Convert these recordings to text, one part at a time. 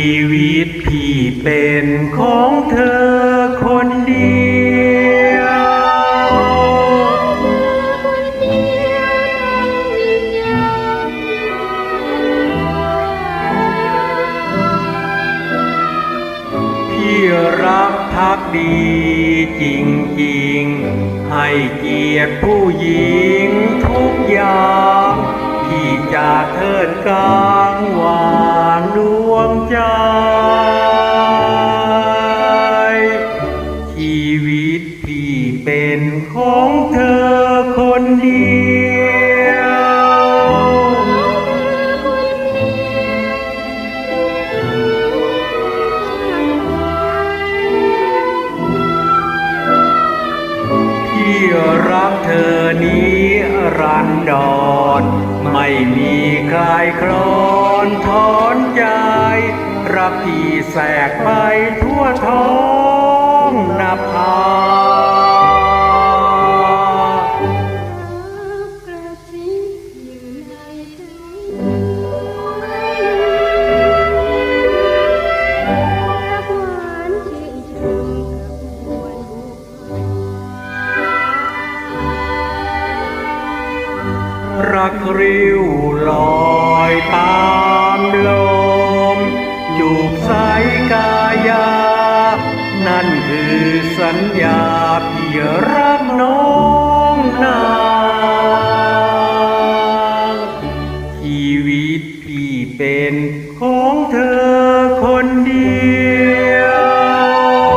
ีวิตพี่เป็นของเธอคนเดียว พี่รักพักดีจริงๆ ให้เกียรติผู้หญิงทุกอย่าง พี่จะเทิดกลางวานดวง ใจ ชีวิตพี่เป็นของเธอคนเดียวพี่รักเธอนี้รันดอนไม่มีใครครอนถอนใจ รักพี่แสกไปทั่วท้องนับพากระซิบอยู่ในใจรักหวานชื่นชมกับมวลบุครักริ้วลอยตา ญญาพี่รักน้องนางชีวิตพี่เป็นของเธอคนเดียว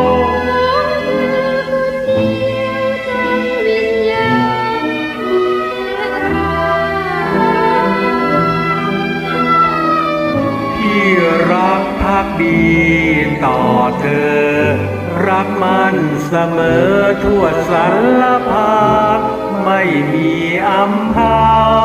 ใจวิญญาณรักพี่รักพักดีต่อเธอ รักมันเสมอทั่วสรรพาไม่มีอัมพา